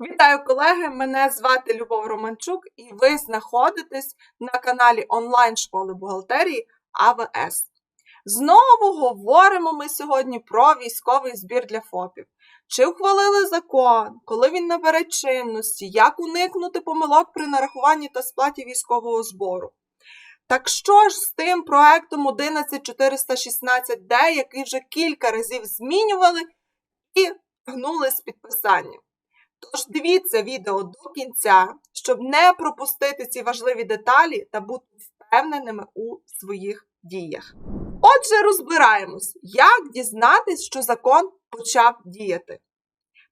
Вітаю колеги! Мене звати Любов Романчук, і ви знаходитесь на каналі онлайн школи бухгалтерії АВС. Знову говоримо ми сьогодні про військовий збір для ФОПів. Чи ухвалили закон, коли він набере чинності, як уникнути помилок при нарахуванні та сплаті військового збору. Так що ж з тим проектом 11416D, який вже кілька разів змінювали і гнули з підписанням? Тож дивіться відео до кінця, щоб не пропустити ці важливі деталі та бути впевненими у своїх діях. Отже, розбираємось, як дізнатись, що закон почав діяти.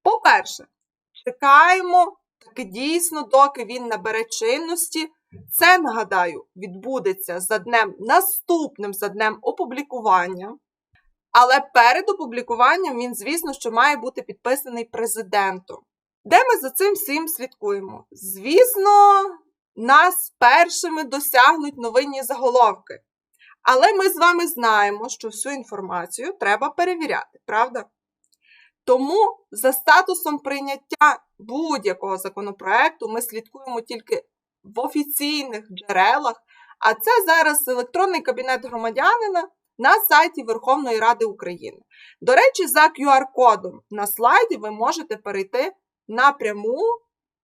По-перше, чекаємо таки дійсно, доки він набере чинності. Це, нагадаю, відбудеться за днем наступним за днем опублікування. Але перед опублікуванням він, звісно, що має бути підписаний президентом. Де ми за цим всім слідкуємо? Звісно, нас першими досягнуть новинні заголовки. Але ми з вами знаємо, що всю інформацію треба перевіряти, правда? Тому за статусом прийняття будь-якого законопроекту ми слідкуємо тільки в офіційних джерелах, а це зараз електронний кабінет громадянина на сайті Верховної Ради України. До речі, за QR-кодом на слайді ви можете перейти напряму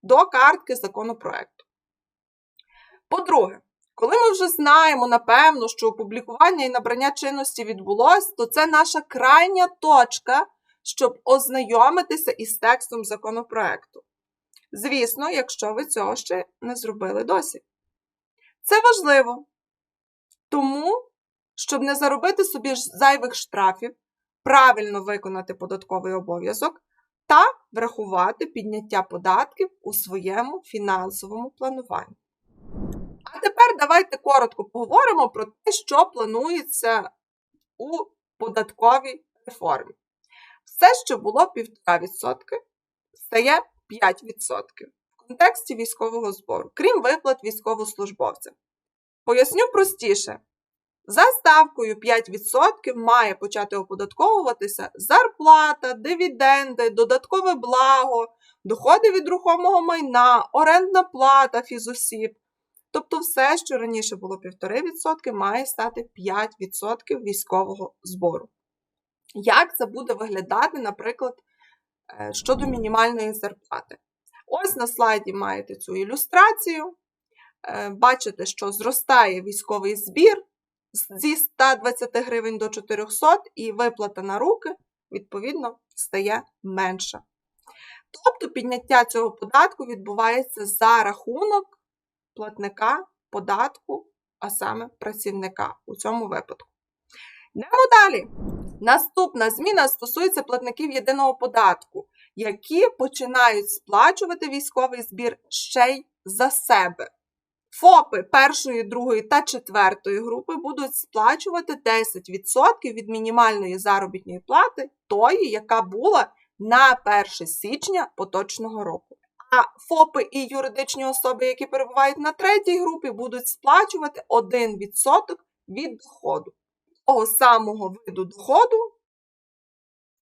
до картки законопроекту. По-друге, коли ми вже знаємо, напевно, що опублікування і набрання чинності відбулось, то це наша крайня точка, щоб ознайомитися із текстом законопроекту. Звісно, якщо ви цього ще не зробили досі. Це важливо. Тому, щоб не заробити собі зайвих штрафів, правильно виконати податковий обов'язок, та врахувати підняття податків у своєму фінансовому плануванні. А тепер давайте коротко поговоримо про те, що планується у податковій реформі. Все, що було 1,5%, стає 5% в контексті військового збору, крім виплат військовослужбовцям. Поясню простіше. За ставкою 5% має почати оподатковуватися зарплата, дивіденди, додаткове благо, доходи від рухомого майна, орендна плата фізосіб. Тобто все, що раніше було 1,5%, має стати 5% військового збору. Як це буде виглядати, наприклад, е, щодо мінімальної зарплати? Ось на слайді маєте цю ілюстрацію. Е, бачите, що зростає військовий збір зі 120 гривень до 400 і виплата на руки, відповідно, стає менша. Тобто підняття цього податку відбувається за рахунок платника податку, а саме працівника у цьому випадку. Йдемо далі. Наступна зміна стосується платників єдиного податку, які починають сплачувати військовий збір ще й за себе. ФОПи першої, другої та четвертої групи будуть сплачувати 10% від мінімальної заробітної плати, тої, яка була на 1 січня поточного року. А ФОПи і юридичні особи, які перебувають на третій групі, будуть сплачувати 1% від доходу. Того самого виду доходу,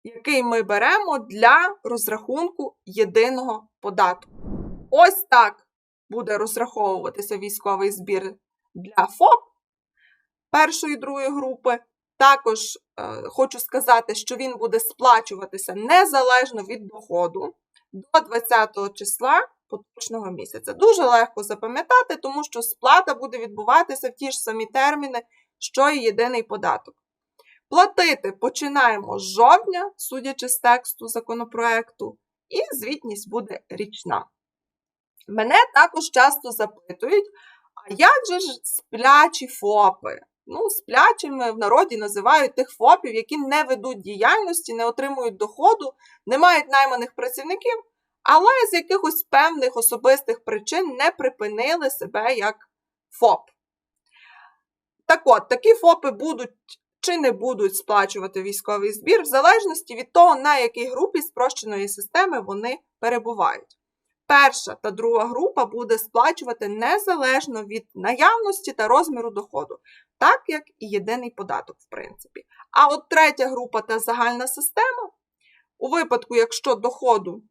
який ми беремо для розрахунку єдиного податку. Ось так буде розраховуватися військовий збір для ФОП першої другої групи. Також е, хочу сказати, що він буде сплачуватися незалежно від доходу до 20 числа поточного місяця. Дуже легко запам'ятати, тому що сплата буде відбуватися в ті ж самі терміни, що і єдиний податок. Платити починаємо з жовтня, судячи з тексту законопроекту, і звітність буде річна. Мене також часто запитують, а як же ж сплячі ФОПи? Ну, сплячими в народі називають тих ФОПів, які не ведуть діяльності, не отримують доходу, не мають найманих працівників, але з якихось певних особистих причин не припинили себе як ФОП. Так от, такі ФОПи будуть чи не будуть сплачувати військовий збір, в залежності від того, на якій групі спрощеної системи вони перебувають перша та друга група буде сплачувати незалежно від наявності та розміру доходу, так як і єдиний податок, в принципі. А от третя група та загальна система, у випадку, якщо доходу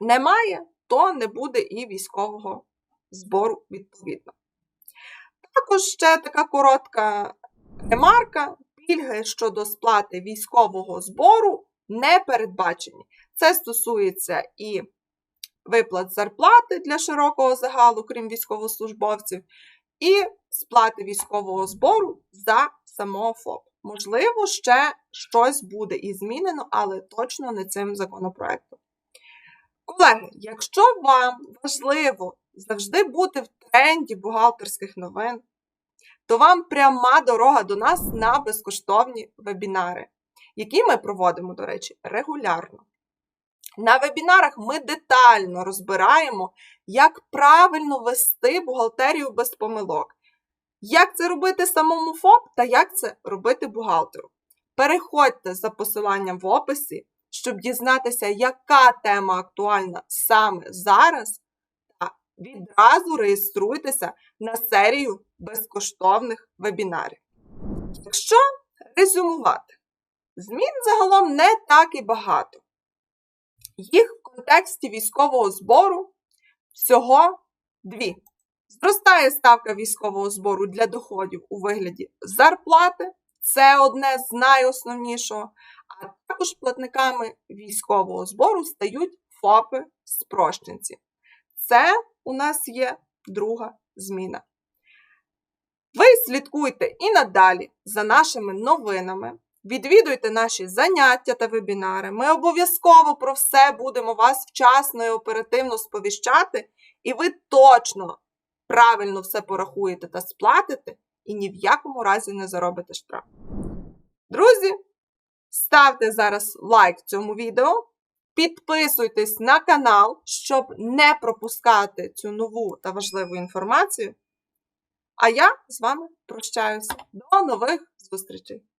Немає, то не буде і військового збору відповідно. Також ще така коротка ремарка: пільги щодо сплати військового збору не передбачені. Це стосується і виплат зарплати для широкого загалу, крім військовослужбовців, і сплати військового збору за самого ФОП. Можливо, ще щось буде і змінено, але точно не цим законопроектом. Колеги, якщо вам важливо завжди бути в тренді бухгалтерських новин, то вам пряма дорога до нас на безкоштовні вебінари, які ми проводимо, до речі, регулярно. На вебінарах ми детально розбираємо, як правильно вести бухгалтерію без помилок, як це робити самому ФОП та як це робити бухгалтеру. Переходьте за посиланням в описі, щоб дізнатися, яка тема актуальна саме зараз, та відразу реєструйтеся на серію безкоштовних вебінарів. Якщо резюмувати, змін загалом не так і багато. Їх в контексті військового збору всього дві. Зростає ставка військового збору для доходів у вигляді зарплати, це одне з найосновнішого, а також платниками військового збору стають ФОПи спрощенці. Це у нас є друга зміна. Ви слідкуйте і надалі за нашими новинами. Відвідуйте наші заняття та вебінари. Ми обов'язково про все будемо вас вчасно і оперативно сповіщати, і ви точно правильно все порахуєте та сплатите, і ні в якому разі не заробите штраф. Друзі, ставте зараз лайк цьому відео, підписуйтесь на канал, щоб не пропускати цю нову та важливу інформацію. А я з вами прощаюся. До нових зустрічей!